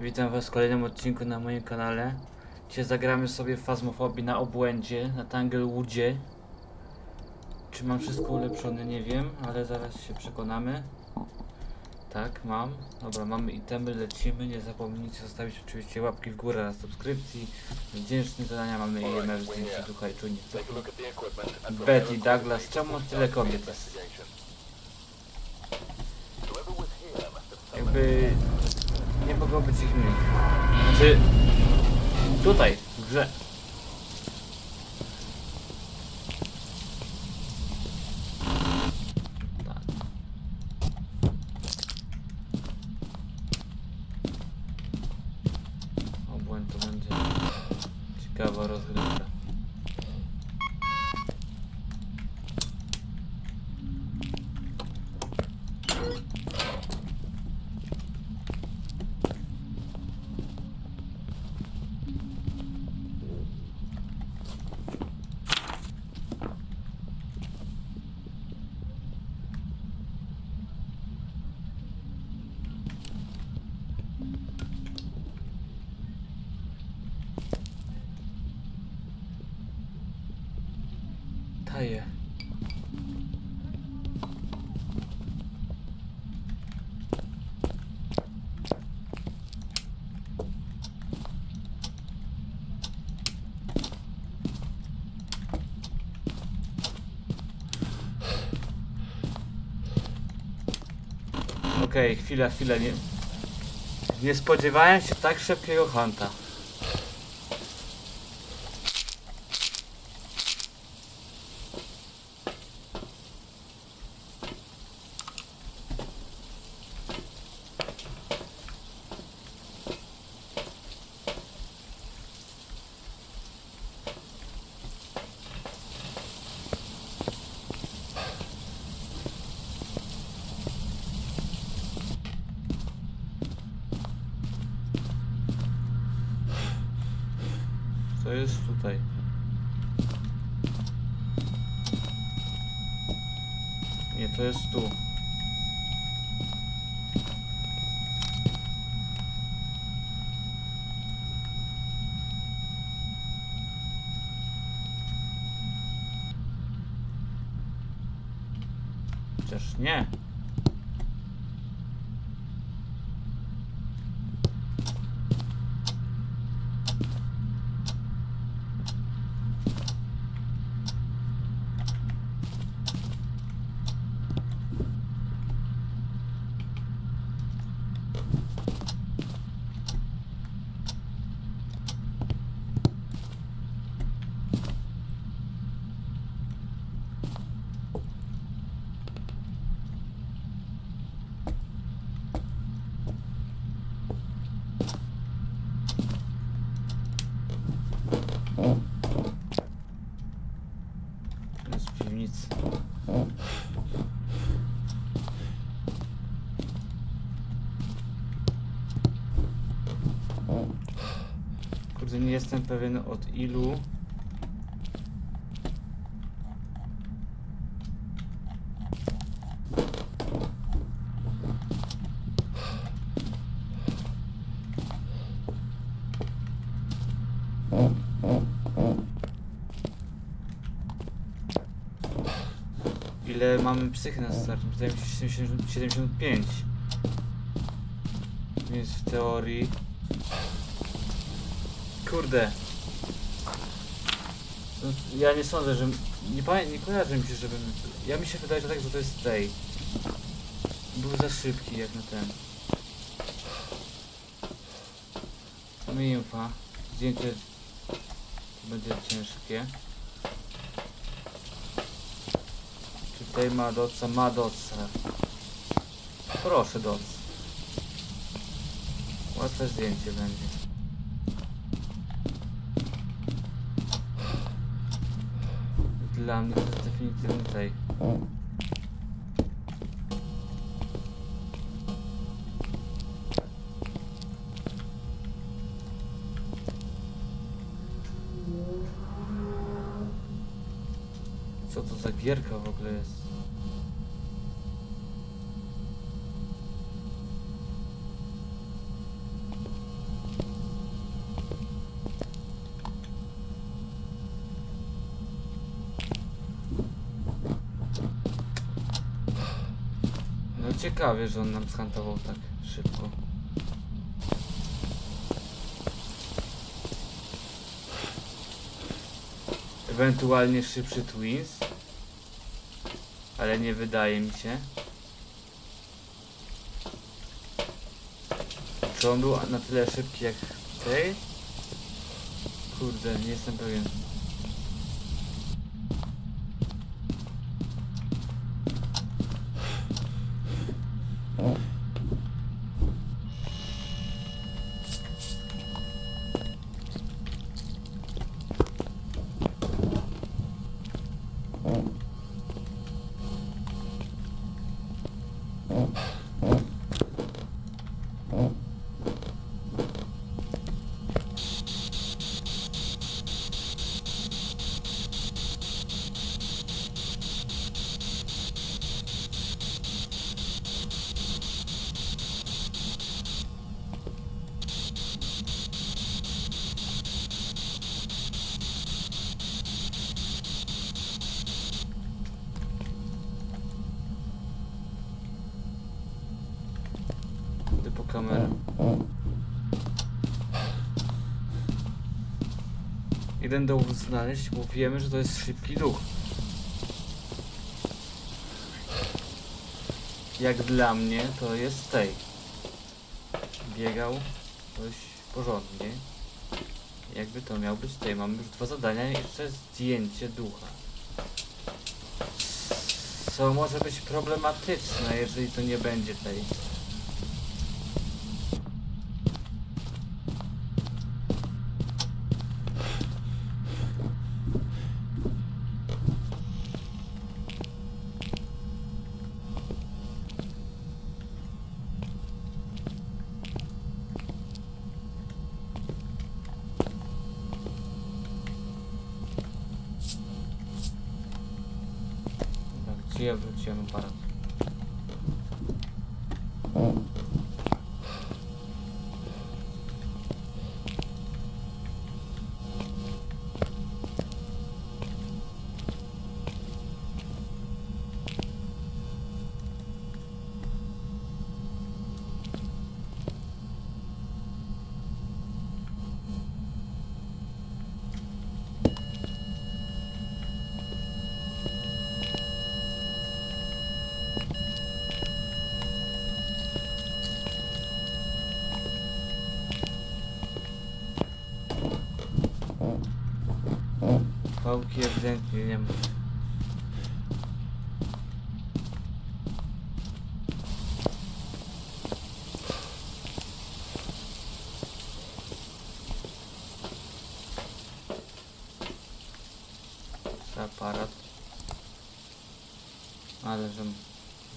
Witam was w kolejnym odcinku na moim kanale. Dzisiaj zagramy sobie Fazmofobii na obłędzie, na Tanglewoodzie. Czy mam wszystko ulepszone, nie wiem, ale zaraz się przekonamy. Tak, mam. Dobra, mamy itemy, lecimy. Nie zapomnijcie zostawić oczywiście łapki w górę na subskrypcji. Wdzięczne zadania mamy IMF zdjęcie ducha i czujnik. Betty, Douglas, czemu tyle kobiet Jakby mogło być ich mniej. Znaczy tutaj, w grze. Tak. Obłęd to będzie ciekawa rozgrywka. Okej, chwila, chwila, nie... Nie spodziewałem się tak szybkiego hunta. Jest tutaj? Nie, to jest tu. Chociaż nie. Jest w piwnicy. Kurde, nie jestem pewien od ilu. Ile mamy psychy na starcie? Wydaje mi się 70, 75. Więc w teorii... Kurde. No, ja nie sądzę, że... Nie, pamię- nie kojarzę mi się, żebym... Ja mi się wydaje, że tak, że to jest tej. Był za szybki jak na ten. Mamy infa. Zdjęcie będzie ciężkie. Czy tutaj ma doca? Ma doca. Proszę doc. Łatwe zdjęcie będzie. Dla mnie to jest definitywnie tutaj. Co to za gierka w ogóle jest? Ciekawie, że on nam skantował tak szybko. Ewentualnie szybszy Twins. Ale nie wydaje mi się. Czy on był na tyle szybki jak tej? Kurde, nie jestem pewien. Jeden dowód znaleźć, bo wiemy, że to jest szybki duch. Jak dla mnie, to jest tej. Biegał dość porządnie. Jakby to miał być tej. Mamy już dwa zadania i jeszcze zdjęcie ducha. Co może być problematyczne, jeżeli to nie będzie tej. Dobra, Gdzie ja wróciłem aparat? Pałki ewidentnie nie ma. Aparat. Ale że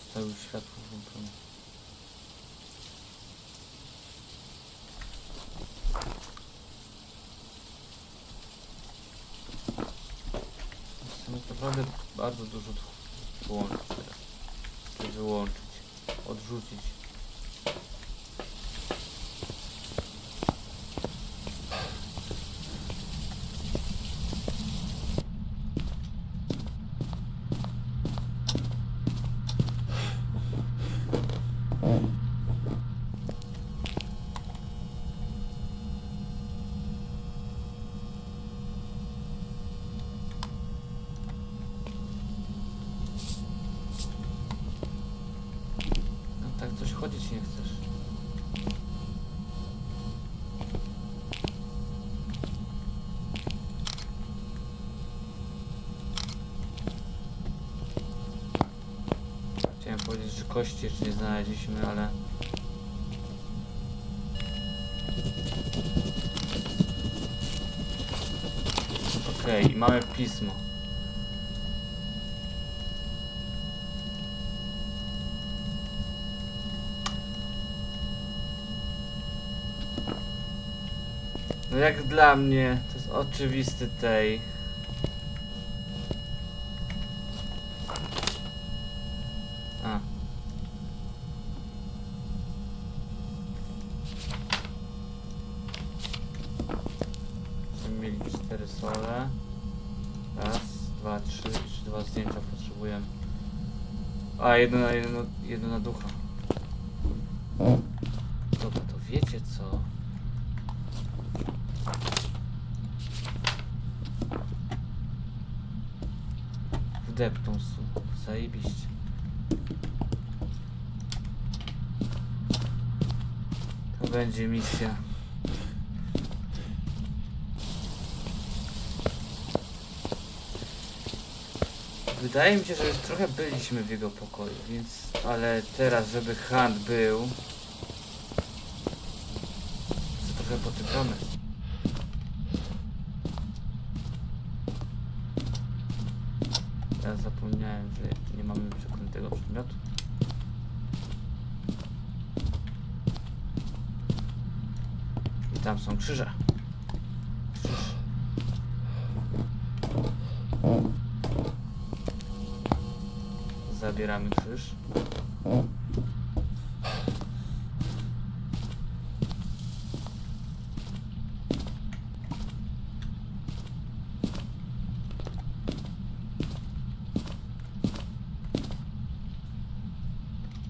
zostawił światło włączone. Chcę naprawdę bardzo dużo tu włączyć teraz. Czy wyłączyć. Odrzucić. No tak coś chodzić nie chcesz. Chciałem powiedzieć, że kości jeszcze nie znaleźliśmy, ale... Okej, i mamy pismo. No jak dla mnie, to jest oczywisty tej. Jedno na, jedno, jedno na ducha. Dobra, to wiecie co? Wdepnął su. Zajebiście. To będzie misja. Wydaje mi się, że już trochę byliśmy w jego pokoju, więc... Ale teraz, żeby Hunt był... To trochę potykamy. Ja zapomniałem, że nie mamy przeklętego przedmiotu. I tam są krzyże. Krzyż. Zabieramy krzyż.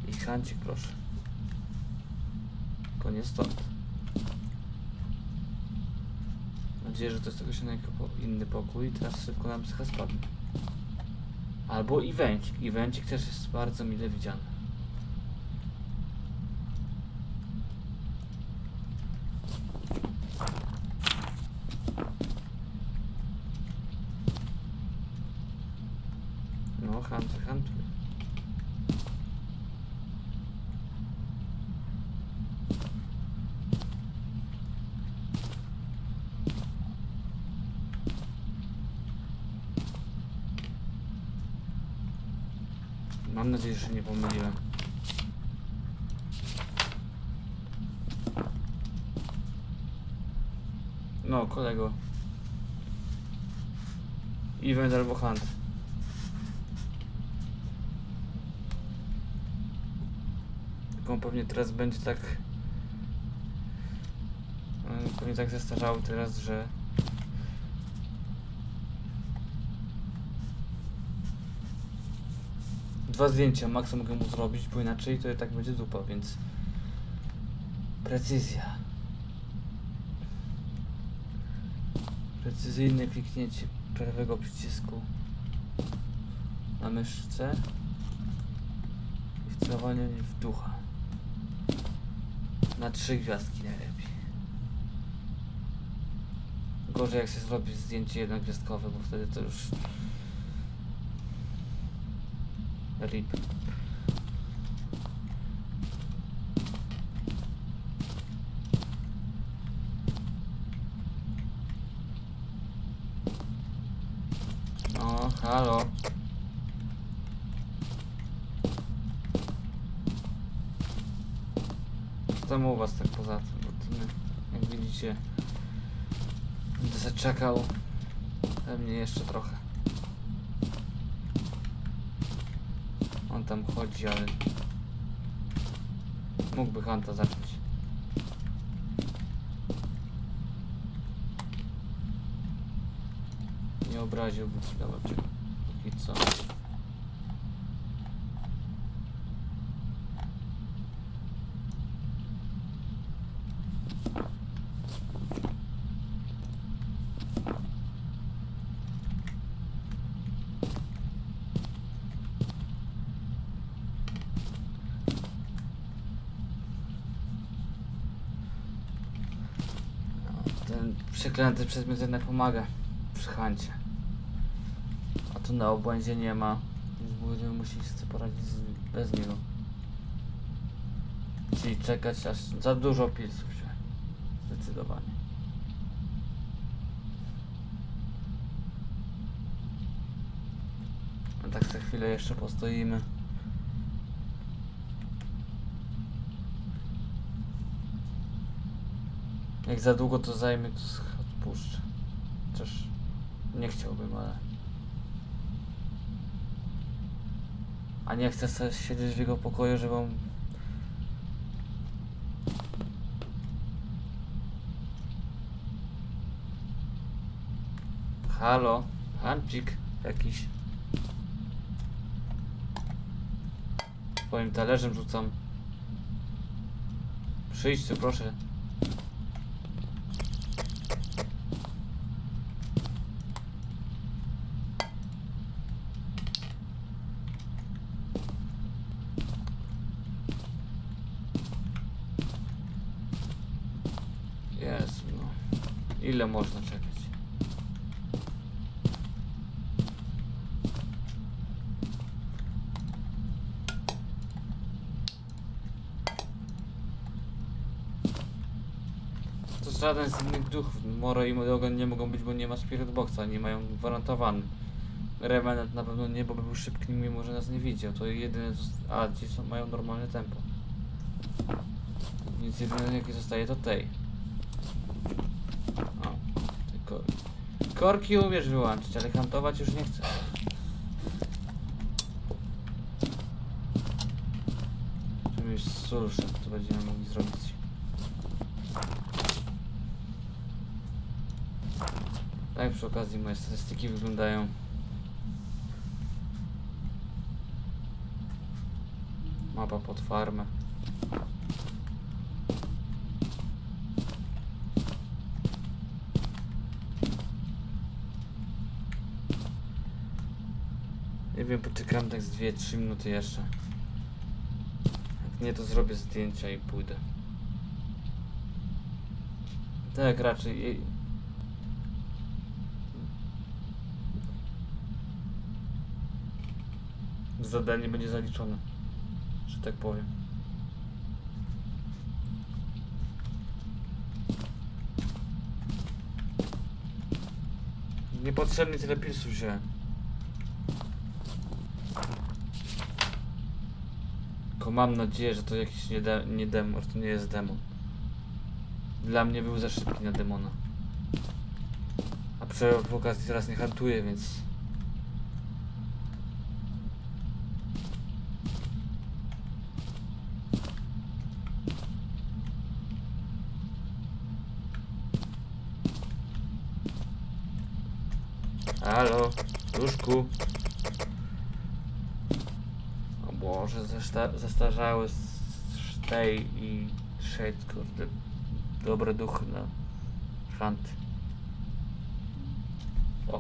I hancik proszę. Koniec stąd. Mam nadzieję, że to jest jakoś inny po- inny pokój. Teraz szybko nam psycha spadnie. Albo evencik. Evencik też jest bardzo mile widziany. No, hunty, hunty. Mam nadzieję, że się nie pomyliłem. No, kolego. Event albo hunt. Tylko pewnie teraz będzie tak... Pewnie tak zestarzały teraz, że... Dwa zdjęcia maxa mogę mu zrobić, bo inaczej to i tak będzie dupa, więc... Precyzja. Precyzyjne kliknięcie prawego przycisku na myszce i wcelowanie w ducha. Na trzy gwiazdki najlepiej. Gorzej jak się zrobi zdjęcie jednogwiazdkowe, bo wtedy to już RIP. O, halo. Tam u was tak poza tym? Bo jak widzicie, będę zaczekał. Ale mnie jeszcze trochę. On tam chodzi, ale mógłby Hanta zacząć. Nie obraziłby nawet. Póki co. No, ten przeklęty przedmiot jednak pomaga przy Hancie. A tu na obłędzie nie ma, więc będziemy musieli sobie poradzić z, bez niego. Czyli czekać aż za dużo pilsów się. Zdecydowanie. A tak za chwilę jeszcze postoimy. Jak za długo to zajmie, to odpuszczę. Chociaż nie chciałbym, ale... A nie chcę sobie siedzieć w jego pokoju, żeby on... Halo? Hancik jakiś. Twoim talerzem rzucam. Przyjdź tu, proszę. Ile można czekać? To żaden z innych duchów. Moro i Dogon nie mogą być, bo nie ma Spirit Boxa, nie mają gwarantowany. Revenant na pewno nie, bo by był szybki, mimo że nas nie widział. To jedyne. A, ci są, mają normalne tempo. Więc jedyne jakie zostaje to tej. O, tylko. Korki umiesz wyłączyć, ale hantować już nie chcę. Tu jest sulsze, to będziemy mogli zrobić. Tak przy okazji moje statystyki wyglądają. Mapa pod farmę. Wiem, poczekam tak z 2-3 minuty jeszcze. Jak nie, to zrobię zdjęcia i pójdę. Tak, raczej. Zadanie będzie zaliczone, że tak powiem. Niepotrzebnie tyle pilsów wziąłem. Tylko mam nadzieję, że to jakiś nie, de nie demon, to nie jest demon. Dla mnie był za szybki na demona. A przy okazji teraz nie hantuję, więc... Halo, Duszku. O Boże, zesta- zestarzały s- Stay i Shade, kurde. Dobre duchy na hunt. O.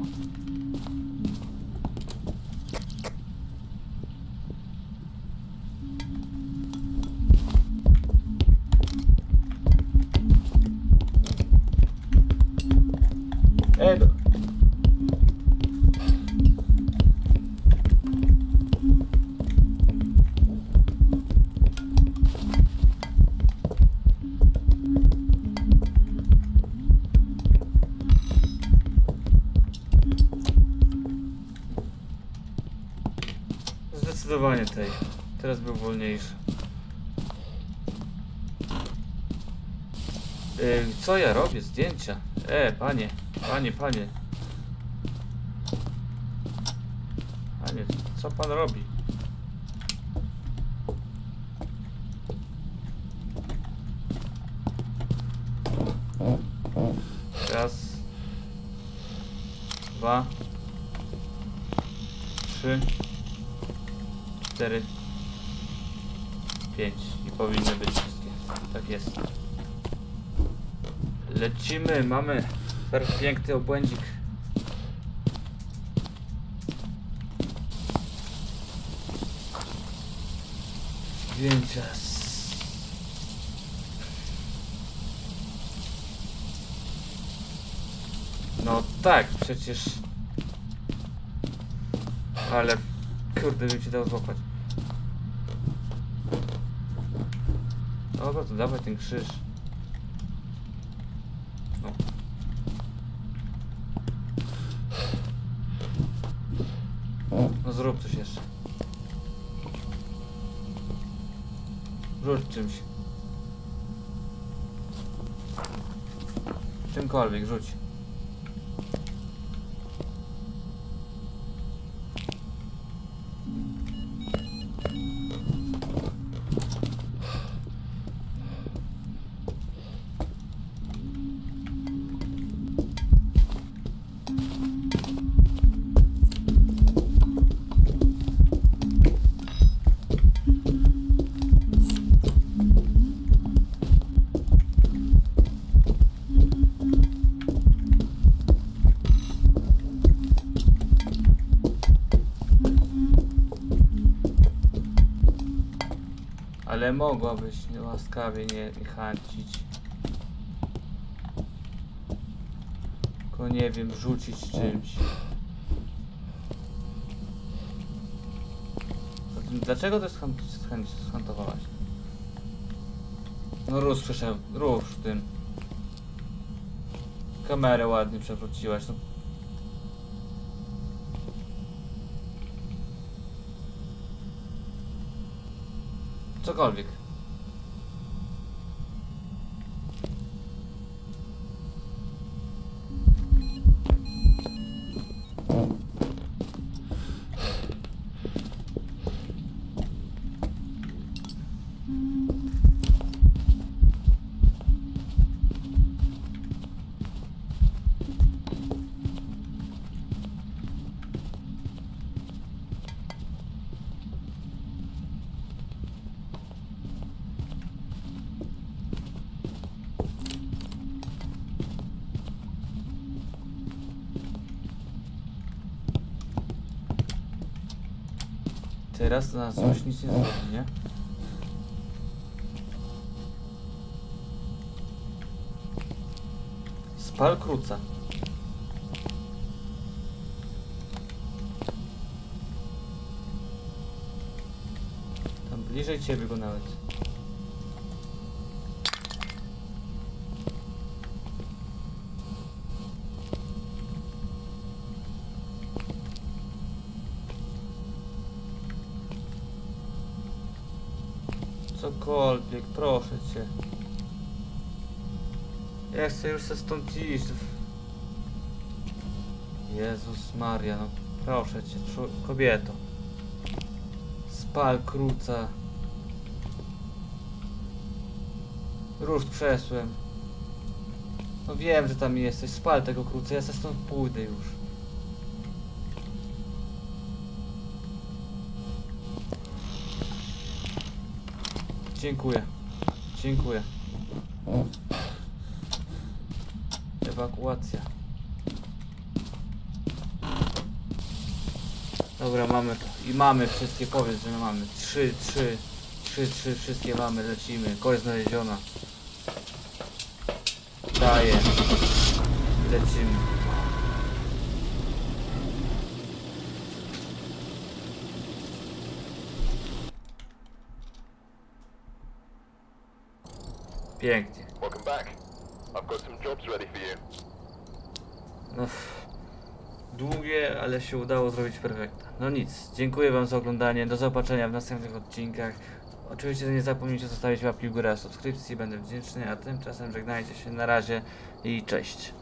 Zdecydowanie tej. Teraz był wolniejszy. Yy, co ja robię? Zdjęcia. E, panie, panie, panie. Panie, co pan robi? Raz. Dwa. Trzy. Cztery. Pięć. I powinny być wszystkie. Tak jest. Lecimy, mamy piękny obłędzik. Zdjęcia. No tak, przecież. Ale kurde bym ci dał złapać. Dobra, to dawaj ten krzyż. No. No zrób coś jeszcze. Rzuć czymś. Czymkolwiek, rzuć. Ale mogłabyś łaskawie nie, chęcić. Tylko nie wiem, rzucić czymś. Dlaczego to skantowałaś? No rusz przyszedł, rusz tym. Kamerę ładnie przewróciłaś. No. Cokolwiek. Teraz na nas już nic nie zrobi, nie? Spal kruca. Tam bliżej ciebie go nawet. Cokolwiek, proszę cię. Ja chcę już se stąd iść. Jezus Maria, no proszę cię, kobieto. Spal kruca. Rusz krzesłem. No wiem, że tam jesteś, spal tego kruca, ja se stąd pójdę już. Dziękuję. Dziękuję. Ewakuacja. Dobra, mamy to. I mamy wszystkie, powiedz, że mamy. Trzy, trzy, trzy, trzy, wszystkie mamy, lecimy. Kość znaleziona. Daję. Lecimy. Pięknie. Welcome back. I've got some jobs ready for you. No, długie, ale się udało zrobić perfekta. No nic, dziękuję Wam za oglądanie, do zobaczenia w następnych odcinkach. Oczywiście nie zapomnijcie zostawić łapki w górę, subskrypcji, będę wdzięczny, a tymczasem żegnajcie się, na razie i cześć.